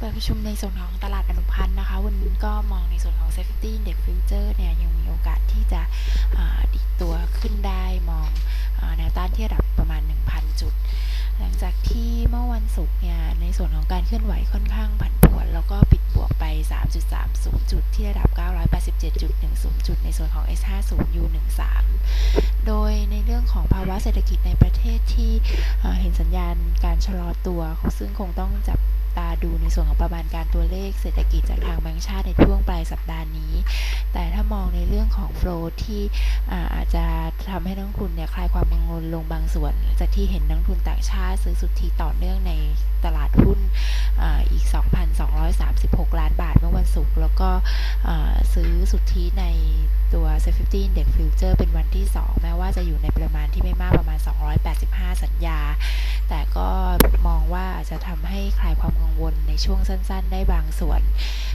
ปิดประชุมในส่วนของตลาดอนุพันธ์นะคะ วันนี้ก็มองในส่วนของ Safety Index Future เนี่ยยังมีโอกาสที่จะดีตัวขึ้นได้มองแนวต้านที่ระดับประมาณ 1,000 จุด หลังจากที่เมื่อวันศุกร์เนี่ยในส่วนของการเคลื่อนไหวค่อนข้างผันผวน แล้วก็ปิดบวกไป 3.30 จุดที่ระดับ 987.10 จุด ในส่วนของ S50 U13 โดยในเรื่องของภาวะเศรษฐกิจในประเทศที่เห็นสัญญาณการชะลอตัวซึ่งคงต้องจับ ดูในส่วนของประมาณการตัวเลขเศรษฐกิจจากทางแบงก์ชาติในช่วงปลายสัปดาห์นี้ แต่ถ้ามองในเรื่องของโฟลที่อาจจะทำให้นักทุนเนี่ยคลายความกังวลลงบางส่วน จากที่เห็นนักทุนต่างชาติซื้อสุทธิต่อเนื่องในตลาดหุ้นออีก 2,236 ล้านบาทเมื่อวันศุกร์แล้วก็ซื้อสุทธิในตัว Safety Index Future เป็นวันที่ 2 แม้ว่าจะอยู่ในปริมาณที่ไม่มากประมาณ 285 สัญญา แต่ก็มองว่า อาจจะทำให้คลายความกังวลในช่วงสั้น ๆ ได้บางส่วน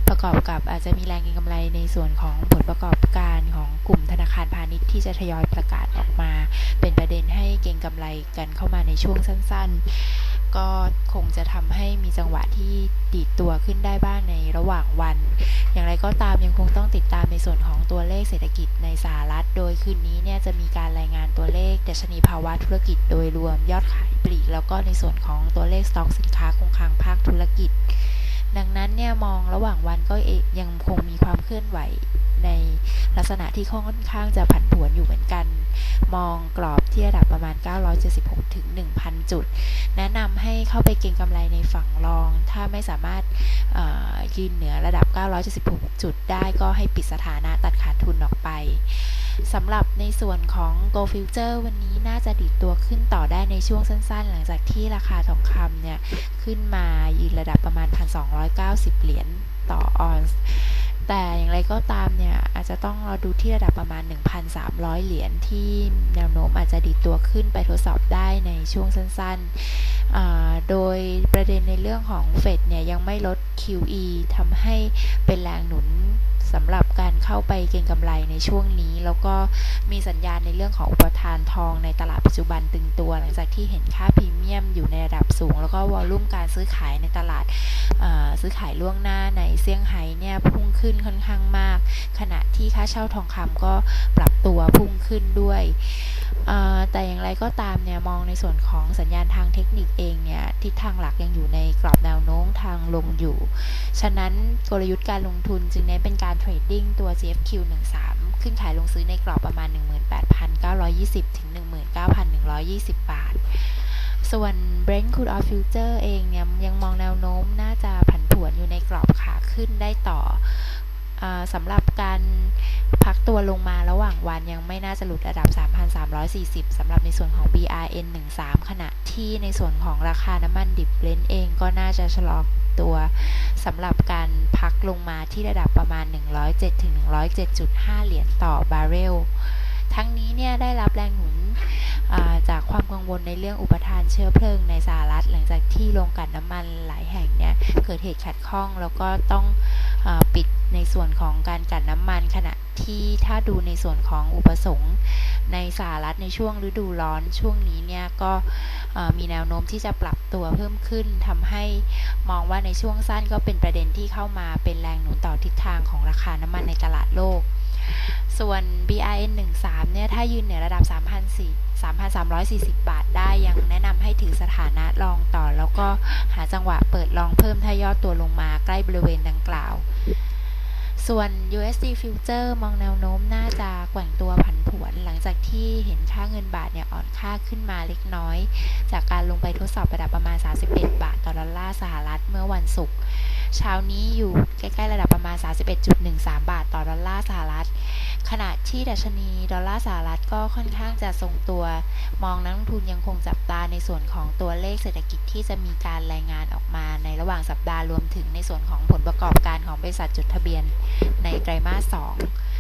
ประกอบกับอาจจะมีแรงเก็งกำไรในส่วนของผลประกอบการของกลุ่มธนาคารพาณิชย์ที่จะทยอยประกาศออกมาเประเด็นให้เก็งกำไรกันเข้ามาในช่วงสั้น ๆ ก็คงจะทำให้มีจังหวะที่ดีดตัวขึ้นได้บ้างในระหว่างวัน อย่างไรก็ตามยังคงต้องติดตามในส่วนของตัวเลขเศรษฐกิจในสหรัฐ โดยคืนนี้เนี่ยจะมีการรายงานตัวเลขดัชนีภาวะธุรกิจโดยรวมยอดขายปลีก แล้วก็ในส่วนของตัวเลขสต็อกสินค้าคงคลังภาคธุรกิจ ดังนั้นเนี่ยมองระหว่างวันก็ยังคงมีความเคลื่อนไหวในลักษณะที่ค่อนข้างจะผันผวนอยู่ มองกรอบที่ระดับประมาณ 976 ถึง 1,000 จุด แนะนำให้เข้าไปเก็งกำไรในฝั่งรอง ถ้าไม่สามารถยืนเหนือระดับ 976 จุดได้ก็ให้ปิดสถานะตัดขาดทุนออกไปสำหรับในส่วนของ Go Future วันนี้น่าจะดีดตัวขึ้นต่อได้ในช่วงสั้นๆ หลังจากที่ราคาทองคำเนี่ย ขึ้นมายืนระดับประมาณ 1,290 เหรียญต่อออนซ์ แต่อย่างไรก็ตามเนี่ยอาจจะต้องรอดูที่ระดับประมาณ 1,300 เหรียญที่แนวโน้มอาจจะดีดตัวขึ้นไปทดสอบได้ในช่วงสั้นๆ โดยประเด็นในเรื่องของเฟดเนี่ยยังไม่ลด QE ทำให้เป็นแรงหนุนสำหรับ การเข้าไปเก็งกำไรในช่วงนี้ แล้วก็มีสัญญาณในเรื่องของอุปทานทองในตลาดปัจจุบันตึงตัว หลังจากที่เห็นค่าพรีเมียมอยู่ในระดับสูง แล้วก็วอลลุ่มการซื้อขายในตลาดซื้อขายล่วงหน้าในเซี่ยงไฮ้เนี่ยพุ่งขึ้นค่อนข้างมาก ขณะที่ค่าเช่าทองคำก็ปรับตัวพุ่งขึ้นด้วยแต่อย่างไรก็ตามเนี่ยมองในส่วนของสัญญาณทางเทคนิคเองเนี่ยทิศทางหลักยังอยู่ในกรอบแนวโน้มทางลงอยู่ ฉะนั้นกลยุทธ์การลงทุนจึงเน้นเป็นการเทรดดิ้งตัว GFQ 13 ขึ้นขายลงซื้อในกรอบประมาณ 18,920 ถึง 19,120 บาท ส่วน Brent Crude Oil Future เองเนี่ยยังมองแนวโน้มน่าจะผันผวนอยู่ในกรอบขาขึ้นได้ต่ออสำหรับการ พักตัวลงมาระหว่างวันยังไม่น่าจะหลุดระดับ 3,340 สำหรับในส่วนของ BRN 13ขณะที่ในส่วนของราคาน้ำมันดิบเบรนเองก็น่าจะชะลอตัวสำหรับการพักลงมาที่ระดับประมาณ 107-107.5 เหรียญต่อบาร์เรล ทั้งนี้เนี่ยได้รับแรงหนุน วามกังวลในเรื่องอุปทานเชื้อเพลิงในสหรัฐ หลังจากที่โรงกลั่นน้ำมันหลายแห่งเนี่ยเกิดเหตุขัดข้องแล้วก็ต้องอปิดในส่วนของการกลั่นน้ำมัน ขณะที่ถ้าดูในส่วนของอุปสงค์ในสหรัฐในช่วงฤดูร้อนช่วงนี้เนี่ยก็มีแนวโน้มที่จะปรับตัวเพิ่มขึ้นทำให้มองว่าในช่วงสั้นก็เป็นประเด็นที่เข้ามาเป็นแรงหนุนต่อทิศทางของราคาน้ำมันในตลาดโลก ส่วน BRN 13เนี่ยถ้ายืนเหนือระดับ 3,340 บาทได้ยังแนะนำให้ถือสถานะลองต่อ แล้วก็หาจังหวะเปิดลองเพิ่มถ้ายอดตัวลงมาใกล้บริเวณดังกล่าว ส่วน USD Future มองแนวโน้มน่าจะแกว่งตัวผันผวน หลังจากที่เห็นค่าเงินบาทเนี่ยอ่อนค่าขึ้นมาเล็กน้อย จากการลงไปทดสอบระดับประมาณ 31 บาทต่อดอลลาร์สหรัฐเมื่อวันศุกร์ เช้านี้อยู่ใกล้ๆระดับประมาณ 31.13 บาทต่อดอลลาร์สหรัฐ ขณะที่ดัชนีดอลลาร์สหรัฐก็ค่อนข้างจะทรงตัว มองนักลงทุนยังคงจับตาในส่วนของตัวเลขเศรษฐกิจที่จะมีการรายงานออกมาในระหว่างสัปดาห์รวมถึงในส่วนของผลประกอบการของบริษัทจดทะเบียนในไตรมาส 2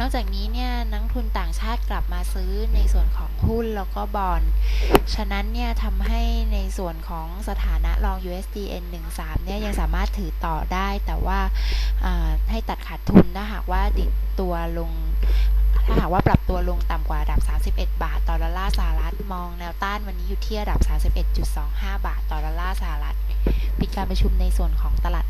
นอกจากนี้เนี่ยนักทุนต่างชาติกลับมาซื้อในส่วนของหุ้นแล้วก็บอลฉะนั้นเนี่ยทำให้ในส่วนของสถานะรอง USDN 13เนี่ยยังสามารถถือต่อได้ แต่ว่าาให้ตัดขาดทุนถ้าหากว่าดิดตัวลงถ้าหากว่าปรับตัวลงต่ำกว่าระดับ 31 บาท ต่อดอลลาร์สหรัฐ มองแนวต้านวันนี้อยู่ที่ระดับ 31.25 บาท ต่อดอลลาร์สหรัฐ ปิดการประชุมในส่วนของตลาด